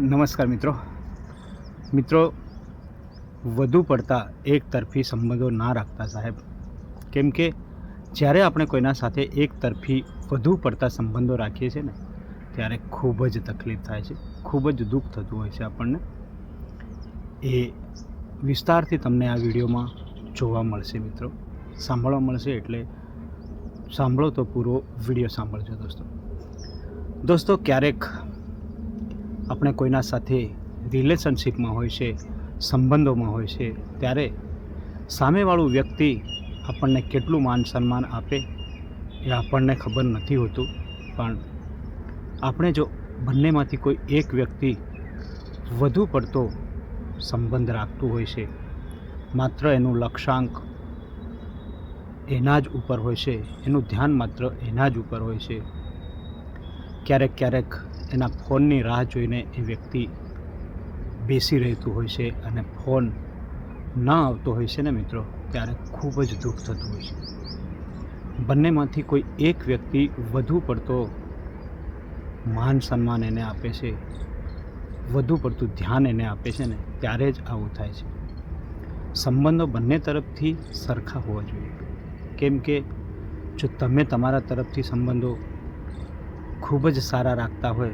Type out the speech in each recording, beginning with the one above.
નમસ્કાર મિત્રો. મિત્રો, વધુ પડતા એક તરફી સંબંધો ના રાખતા સાહેબ. કેમ કે, જ્યારે આપણે કોઈના સાથે એક તરફી વધુ પડતા સંબંધો રાખીએ છીએ ને, ત્યારે ખૂબ જ તકલીફ થાય છે. ખૂબ જ દુઃખ થતું હોય છે આપણને. એ વિસ્તારથી તમને આ વિડીયોમાં જોવા મળશે મિત્રો. સાંભળવા મળશે એટલે સાંભળો તો પૂરો વીડિયો સાંભળજો દોસ્તો. દોસ્તો, ક્યારેક આપણે કોઈના સાથે રિલેશનશીપમાં હોય છે, સંબંધોમાં હોય છે, ત્યારે સામેવાળું વ્યક્તિ આપણને કેટલું માન સન્માન આપે એ આપણને ખબર નથી હોતું. પણ આપણે જો બંનેમાંથી કોઈ એક વ્યક્તિ વધુ પડતો સંબંધ રાખતું હોય છે, માત્ર એનું લક્ષ્યાંક એના જ ઉપર હોય છે, એનું ધ્યાન માત્ર એના જ ઉપર હોય છે ક્યારેક ક્યારેક એના ફોનની રાહ જોઈને એ વ્યક્તિ બેસી રહેતું હોય છે અને ફોન ન આવતો હોય છે ને મિત્રો, ત્યારે ખૂબ જ દુઃખ થતું હોય છે. બંનેમાંથી કોઈ એક વ્યક્તિ વધુ પડતો માન સન્માન એને આપે છે, વધુ પડતું ધ્યાન એને આપે છે ને, ત્યારે જ આવું થાય છે. સંબંધો બંને તરફથી સરખા હોવા જોઈએ. કેમ કે જો તમે તમારા તરફથી સંબંધો ખૂબ જ સારા રાખતા હોય.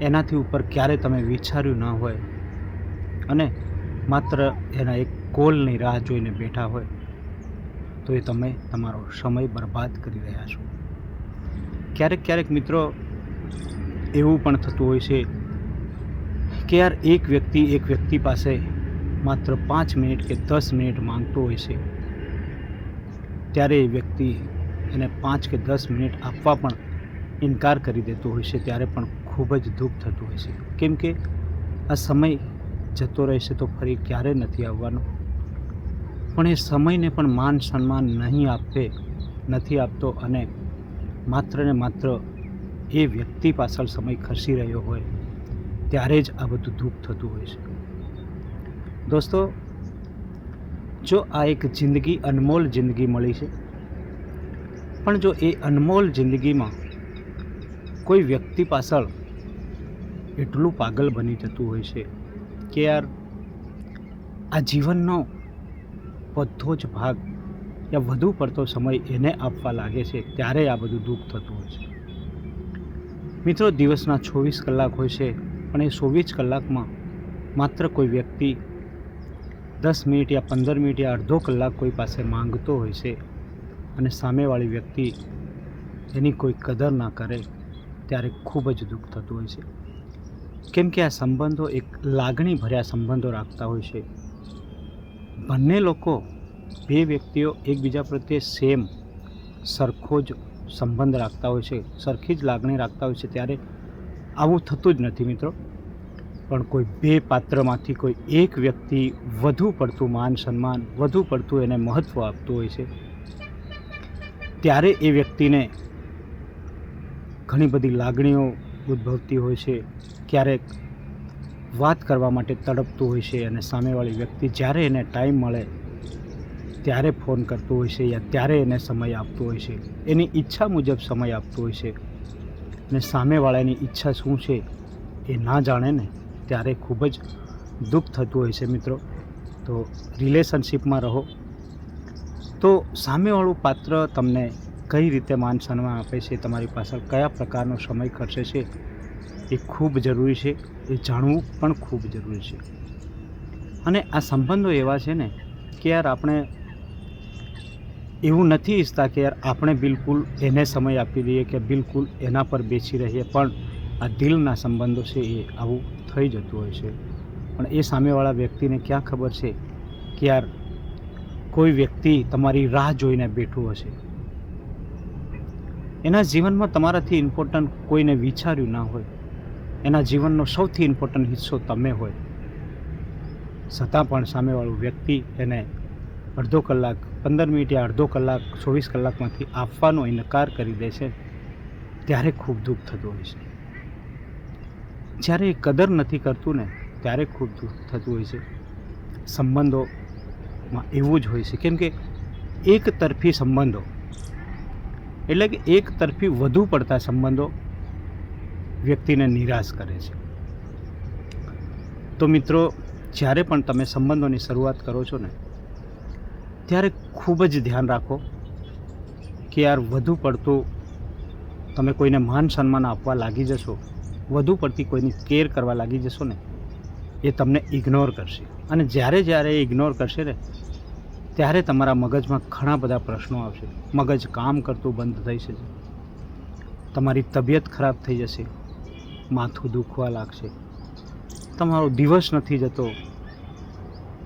એનાથી ઉપર ક્યારે તમે વિચાર્યું ન હોય. અને માત્ર એના એક કોલની રાહ જોઈને બેઠા હોય. તો એ તમે તમારો સમય બરબાદ કરી રહ્યા છો. ક્યારેક ક્યારેક મિત્રો, એવું પણ થતું હોય છે કે યાર એક વ્યક્તિ એક વ્યક્તિ પાસે માત્ર પાંચ મિનિટ કે દસ મિનિટ માંગતો હોય છે. ત્યારે એ વ્યક્તિ એને પાંચ કે દસ મિનિટ આપવા પણ ઇનકાર કરી દેતો હોય છે ત્યારે પણ ખૂબ જ દુઃખ થતું હોય છે. કેમ કે આ સમય જતો રહેશે તો ફરી ક્યારે નથી આવવાનો? પણ એ સમયને પણ માન સન્માન નહીં આપે, નથી આપતો અને માત્ર ને માત્ર એ વ્યક્તિ પાછળ સમય ખસી રહ્યો હોય ત્યારે જ આ બધું દુઃખ થતું હોય છે. દોસ્તો, જો આ એક જિંદગી અનમોલ જિંદગી મળી છે, પણ જો એ અનમોલ જિંદગીમાં કોઈ વ્યક્તિ પાછળ એટલું પાગલ બની જતું હોય છે કે યાર, આ જીવનનો બધો જ ભાગ યા વધુ પડતો સમય એને આપવા લાગે છે, ત્યારે આ બધું દુઃખ થતું હોય છે. મિત્રો, દિવસના ચોવીસ કલાક હોય છે, પણ એ ચોવીસ કલાકમાં માત્ર કોઈ વ્યક્તિ દસ મિનિટ યા પંદર મિનિટ યા અડધો કલાક કોઈ પાસે માંગતો હોય છે અને સામેવાળી વ્યક્તિ એની કોઈ કદર ના કરે ત્યારે ખૂબ જ દુઃખ થતું હોય છે. કેમ કે આ સંબંધો એક લાગણી ભર્યા સંબંધો રાખતા હોય છે. બંને લોકો, બે વ્યક્તિઓ એકબીજા પ્રત્યે સેમ સરખો જ સંબંધ રાખતા હોય છે, સરખી જ લાગણી રાખતા હોય છે, ત્યારે આવું થતું જ નથી મિત્રો. પણ કોઈ બે પાત્રમાંથી કોઈ એક વ્યક્તિ વધુ પડતું માન સન્માન, વધુ પડતું એને મહત્ત્વ આપતું હોય છે, ત્યારે એ વ્યક્તિને ઘણી બધી લાગણીઓ ઉદ્ભવતી હોય છે, ક્યારેક વાત કરવા માટે તડપતું હોય છે અને સામેવાળી વ્યક્તિ જ્યારે એને ટાઈમ મળે, ત્યારે ફોન કરતું હોય છે યા ત્યારે એને સમય આપતો હોય છે. એની ઈચ્છા મુજબ સમય આપતો હોય છે અને સામેવાળાની ઈચ્છા શું છે એ ના જાણે ને, ત્યારે ખૂબ જ દુઃખ થતું હોય છે મિત્રો. તો રિલેશનશિપમાં રહો. તો સામેવાળું પાત્ર તમને કઈ રીતે માન સન્માન આપે છે, તમારી પાછળ કયા પ્રકારનો સમય ખર્ચે છે, એ ખૂબ જરૂરી છે, એ જાણવું પણ ખૂબ જરૂરી છે. અને આ સંબંધો એવા છે ને કે યાર આપણે એવું નથી ઈચ્છતા કે યાર આપણે બિલકુલ એને સમય આપી દઈએ કે બિલકુલ એના પર બેસી રહીએ, પણ આ દિલના સંબંધો છે એ આવું થઈ જતું હોય છે. પણ એ સામેવાળા વ્યક્તિને ક્યાં ખબર છે કે યાર કોઈ વ્યક્તિ તમારી રાહ જોઈને બેઠું હશે? એના જીવનમાં તમારાથી ઇમ્પોર્ટન્ટ કોઈને વિચાર્યું ના હોય, એના જીવનનો સૌથી ઇમ્પોર્ટન્ટ હિસ્સો તમે હોય. છતાં પણ સામેવાળું વ્યક્તિ એને અડધો કલાક, પંદર મિનિટ યા અડધો કલાક, ચોવીસ કલાકમાંથી આપવાનો ઇનકાર કરી દે છે, ત્યારે ખૂબ દુઃખ થતું હોય છે. જ્યારે એ કદર નથી કરતું ને, ત્યારે ખૂબ દુઃખ થતું હોય છે. સંબંધોમાં એવું જ હોય છે. કેમ કે એક તરફી સંબંધો એટલે કે એક તરફી વધુ પડતા સંબંધો વ્યક્તિને નિરાશ કરે છે. તો મિત્રો, જ્યારે પણ તમે સંબંધોની શરૂઆત કરો છો ને, ત્યારે ખૂબ જ ધ્યાન રાખો કે યાર, વધુ પડતું તમે કોઈને માન સન્માન આપવા લાગી જશો, વધુ પડતી કોઈની કેર કરવા લાગી જશો ને, એ તમને ઇગ્નોર કરશે. અને જ્યારે જ્યારે એ ઇગ્નોર કરશે ને ત્યારે તમારા મગજમાં ઘણા બધા પ્રશ્નો આવશે. મગજ કામ કરતું બંધ થઈ જશે. તમારી તબિયત ખરાબ થઈ જશે. માથું દુખવા લાગશે. તમારો દિવસ નથી જતો.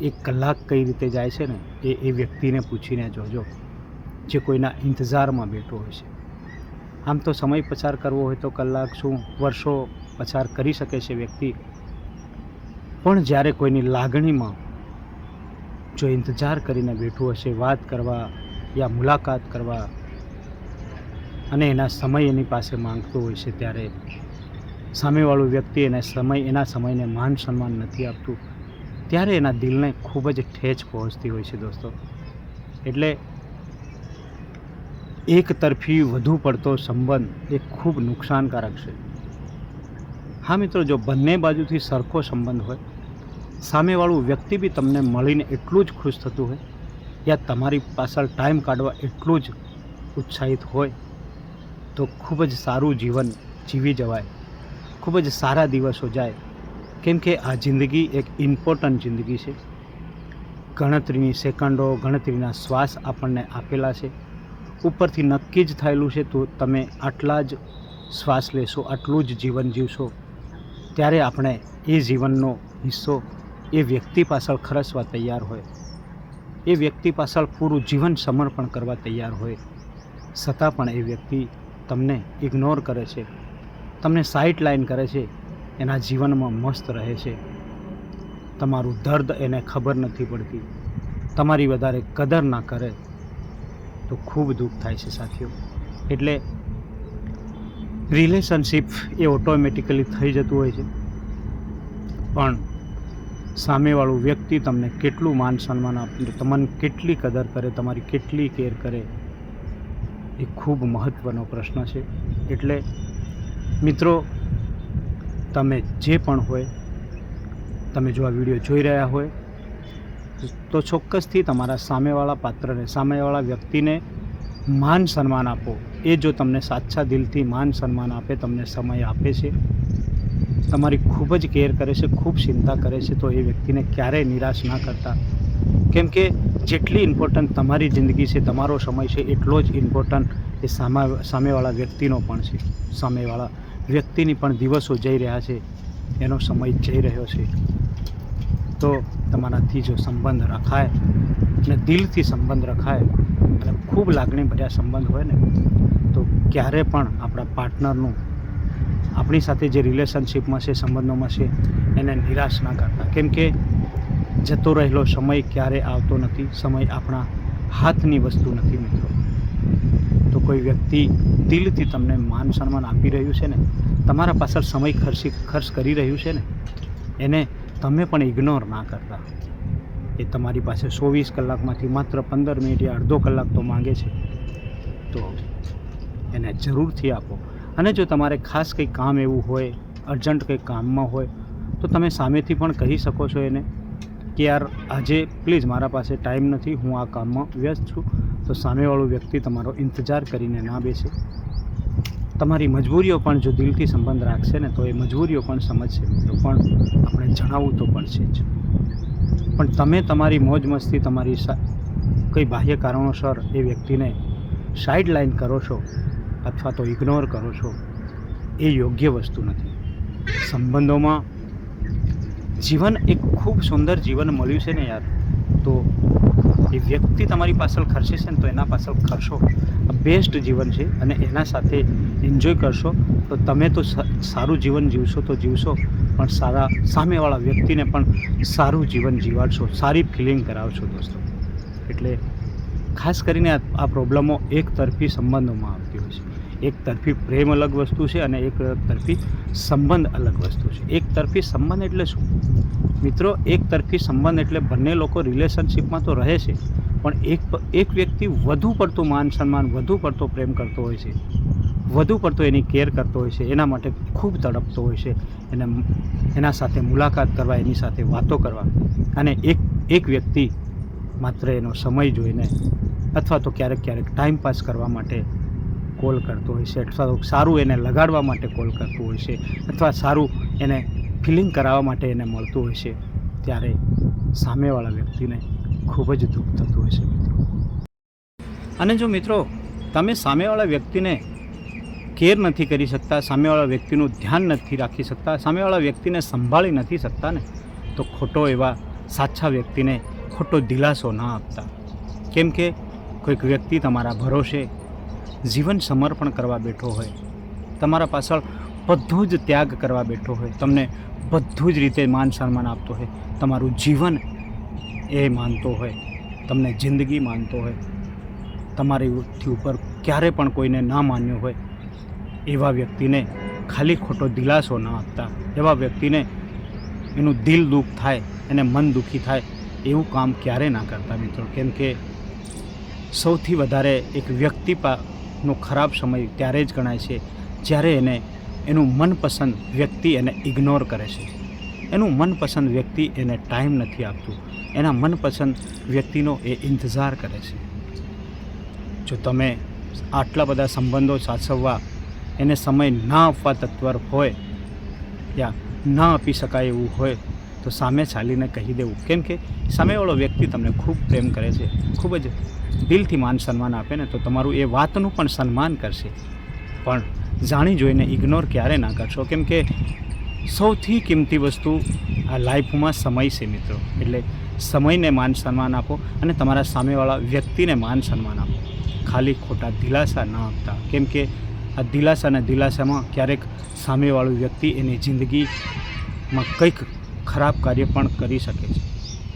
એક કલાક કઈ રીતે જાય છે ને, એ એ વ્યક્તિને પૂછીને જોજો. જે કોઈના ઇંતજારમાં બેઠો હોય છે. આમ તો સમય પસાર કરવો હોય તો કલાક શું, વર્ષો પસાર કરી શકે છે વ્યક્તિ. પણ જ્યારે કોઈની લાગણીમાં જો ઇંતજાર કરીને બેઠું હશે, વાત કરવા યા મુલાકાત કરવા અને એના સમય એની પાસે માંગતો હોય છે ત્યારે સામેવાળું વ્યક્તિ એને સમય, એના સમયને માન સન્માન નથી આપતું, ત્યારે એના દિલને ખૂબ જ ઠેચ પહોંચતી હોય છે દોસ્તો. એટલે એક તરફી વધુ પડતો સંબંધ એ ખૂબ નુકસાનકારક છે. હા મિત્રો, જો બંને બાજુથી સરખો સંબંધ હોય સામેવાળું વ્યક્તિ બી તમને મળીને એટલું જ ખુશ થતું હોય, યા તમારી પાછળ ટાઈમ કાઢવા એટલું જ ઉત્સાહિત હોય, તો ખૂબ જ સારું જીવન જીવી જવાય. ખૂબ જ સારા દિવસો જાય. કેમ કે આ જિંદગી એક ઇમ્પોર્ટન્ટ જિંદગી છે. ગણતરીની સેકન્ડો ગણતરીના શ્વાસ આપણને આપેલા છે. ઉપરથી નક્કી જ થયેલું છે તો તમે આટલા જ શ્વાસ લેશો, આટલું જ જીવન જીવશો. ત્યારે આપણે એ જીવનનો હિસ્સો એ વ્યક્તિ પાછળ ખરસવા તૈયાર હોય. એ વ્યક્તિ પાછળ પૂરું જીવન સમર્પણ કરવા તૈયાર હોય. છતાં પણ એ વ્યક્તિ તમને ઇગ્નોર કરે છે. તમને સાઇટ લાઈન કરે છે. એના જીવનમાં મસ્ત રહે છે. તમારું દર્દ એને ખબર નથી પડતી. તમારી વધારે કદર ના કરે તો ખૂબ દુઃખ થાય છે સાથીઓ. એટલે રિલેશનશીપ એ ઓટોમેટિકલી થઈ જતું હોય છે. પણ સામેવાળું વ્યક્તિ તમને કેટલું માન સન્માન આપે તમને કેટલી કદર કરે, તમારી કેટલી કેર કરે, એ ખૂબ મહત્ત્વનો પ્રશ્ન છે. એટલે મિત્રો, તમે જે પણ હોય, તમે જો આ વીડિયો જોઈ રહ્યા હોય, તો ચોક્કસથી તમારા સામેવાળા પાત્રને, સામેવાળા વ્યક્તિને માન સન્માન આપો. એ જો તમને સાચા દિલથી માન સન્માન આપે, તમને સમય આપે છે. તમારી ખૂબ જ કેર કરે છે, ખૂબ ચિંતા કરે છે, તો એ વ્યક્તિને ક્યારેય નિરાશ ના કરતા. કેમ કે જેટલી ઇમ્પોર્ટન્ટ તમારી જિંદગી છે, તમારો સમય છે, એટલો જ ઇમ્પોર્ટન્ટ એ સામા, સામેવાળા વ્યક્તિનો પણ છે, સામેવાળા વ્યક્તિની પણ દિવસો જઈ રહ્યા છે, એનો સમય જઈ રહ્યો છે. તો તમારાથી જો સંબંધ રખાય અને દિલથી સંબંધ રખાય અને ખૂબ લાગણી ભર્યા સંબંધ હોય ને, તો ક્યારે પણ આપણા પાર્ટનરનું આપણી સાથે જે રિલેશનશિપમાં છે, સંબંધોમાં છે, એને નિરાશ ના કરતા. કેમ કે જતો રહેલો સમય ક્યારે આવતો નથી, સમય આપણા હાથની વસ્તુ નથી મિત્રો. તો કોઈ વ્યક્તિ દિલથી તમને માન સન્માન આપી રહ્યું છે ને, તમારા પાછળ સમય ખર્ચી ખર્ચ કરી રહ્યું છે ને, એને તમે પણ ઇગ્નોર ના કરતા. એ તમારી પાસે ચોવીસ કલાકમાંથી માત્ર પંદર મિનિટ યા અડધો કલાક તો માંગે છે. તો એને જરૂરથી આપો. અને જો તમારે ખાસ કંઈ કામ એવું હોય, અર્જન્ટ કંઈ કામમાં હોય, તો તમે સામેથી પણ કહી શકો છો એને કે યાર, આજે પ્લીઝ મારા પાસે ટાઈમ નથી, હું આ કામમાં વ્યસ્ત છું. તો સામેવાળો વ્યક્તિ તમારો ઇંતજાર કરીને ના બેસે. તમારી મજબૂરીઓ પણ જો દિલથી સંબંધ રાખશે ને, તો એ મજબૂરીઓ પણ સમજશે મિત્રો. પણ આપણે જણાવવું તો પડશે જ. પણ તમે તમારી મોજ મસ્તી, તમારી કંઈ બાહ્ય કારણોસર એ વ્યક્તિને સાઇડ લાઇન કરો છો અથવા તો ઇગ્નોર કરો છો, એ યોગ્ય વસ્તુ નથી. સંબંધોમાં જીવન એક ખૂબ સુંદર જીવન મળ્યું છે ને યાર. તો એ વ્યક્તિ તમારી પાછળ ખર્ચે છે ને તો એના પાછળ ખર્ચો. બેસ્ટ જીવન છે અને એના સાથે એન્જોય કરશો. તો તમે તો સારું જીવન જીવશો તો જીવશો, પણ સારા સામેવાળા વ્યક્તિને પણ સારું જીવન જીવાડશો, સારી ફિલિંગ કરાવશો દોસ્તો. એટલે ખાસ કરીને આ પ્રોબ્લેમો એક તરફી સંબંધોમાં આવે. એક તરફી પ્રેમ અલગ વસ્તુ છે અને એક તરફી સંબંધ અલગ વસ્તુ છે. એક તરફી સંબંધ એટલે શું? મિત્રો, એક તરફી સંબંધ એટલે બંને લોકો રિલેશનશીપમાં તો રહે છે, પણ એક એક વ્યક્તિ વધુ પડતું માન સન્માન, વધુ પડતો પ્રેમ કરતો હોય છે, વધુ પડતો એની કેર કરતો હોય છે, એના માટે ખૂબ તડપતો હોય છે, એને એના સાથે મુલાકાત કરવા, એની સાથે વાતો કરવા. અને એક એક વ્યક્તિ માત્ર એનો સમય જોઈને અથવા તો ક્યારેક ક્યારેક ટાઈમ પાસ કરવા માટે કોલ કરતો હોય છે, અથવા તો સારું એને લગાડવા માટે કોલ કરતો હોય છે, અથવા સારું એને ફિલિંગ કરાવવા માટે એને મળતું હોય છે, ત્યારે સામેવાળા વ્યક્તિને ખૂબ જ દુઃખ થતું હોય છે મિત્રો. અને જો મિત્રો, તમે સામેવાળા વ્યક્તિને કેર નથી કરી શકતા, સામેવાળા વ્યક્તિનું ધ્યાન નથી રાખી શકતા, સામેવાળા વ્યક્તિને સંભાળી નથી શકતા ને, તો ખોટો એવા સાચા વ્યક્તિને ખોટો દિલાસો ના આપતા. કેમ કે કોઈક વ્યક્તિ તમારા ભરોસે જીવન સમર્પણ કરવા બેઠો હોય, તમારા પાછળ બધું જ ત્યાગ કરવા બેઠો હોય, તમને બધું જ રીતે માન સન્માન આપતો હોય, તમારું જીવન એ માનતો હોય, તમને જિંદગી માનતો હોય તમારીથી ઉપર ક્યારે પણ કોઈને ના માન્યું હોય, એવા વ્યક્તિને ખાલી ખોટો દિલાસો ના આપતા, એવા વ્યક્તિને એનું દિલ દુઃખ થાય, એને મન દુઃખી થાય, એવું કામ ક્યારે ના કરતા મિત્રો. કેમ કે સૌથી વધારે એક વ્યક્તિ નો ખરાબ સમય ત્યારે જ ગણાય છે, જ્યારે એને એનું મનપસંદ વ્યક્તિ એને ઇગ્નોર કરે છે. એનું મનપસંદ વ્યક્તિ એને ટાઈમ નથી આપતું. એના મનપસંદ વ્યક્તિનો એ ઇંતજાર કરે છે. જો તમે આટલા બધા સંબંધો સાચવવા એને સમય ના આપવા તત્પર હોય યા ના આપી શકાય એવું હોય, તો સામે ચાલીને કહી દેવું. કેમ કે સામેવાળો વ્યક્તિ તમને ખૂબ પ્રેમ કરે છે, ખૂબ જ દિલથી માન સન્માન આપે ને તો તમારું એ વાતનું પણ સન્માન કરશે. પણ જાણી જોઈને ઇગ્નોર ક્યારે ના કરશો? કેમ કે સૌથી કિંમતી વસ્તુ આ લાઈફમાં સમય છે મિત્રો. એટલે સમયને માન સન્માન આપો અને તમારા સામેવાળા વ્યક્તિને માન સન્માન આપો. ખાલી ખોટા દિલાસા ના આપતા. કેમ કે આ અને દિલાસામાં ક્યારેક સામેવાળું વ્યક્તિ એની જિંદગીમાં કંઈક ખરાબ કાર્ય પણ કરી શકે છે.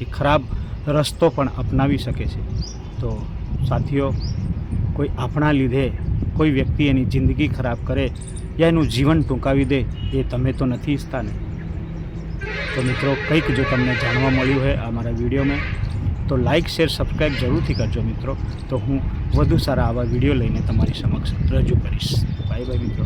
એ ખરાબ રસ્તો પણ અપનાવી શકે છે. તો સાથીઓ, કોઈ આપણા લીધે કોઈ વ્યક્તિ એની જિંદગી ખરાબ કરે યા એનું જીવન ટૂંકાવી દે, એ તમે તો નથી ઈચ્છતા ને? તો મિત્રો, કંઈક જો તમને જાણવા મળ્યું હોય આ મારા વિડીયોમાં, તો લાઇક શેર સબસ્ક્રાઈબ જરૂરથી કરજો મિત્રો. તો હું વધુ સારા આવા વીડિયો લઈને તમારી સમક્ષ રજૂ કરીશ. બાય બાય મિત્રો.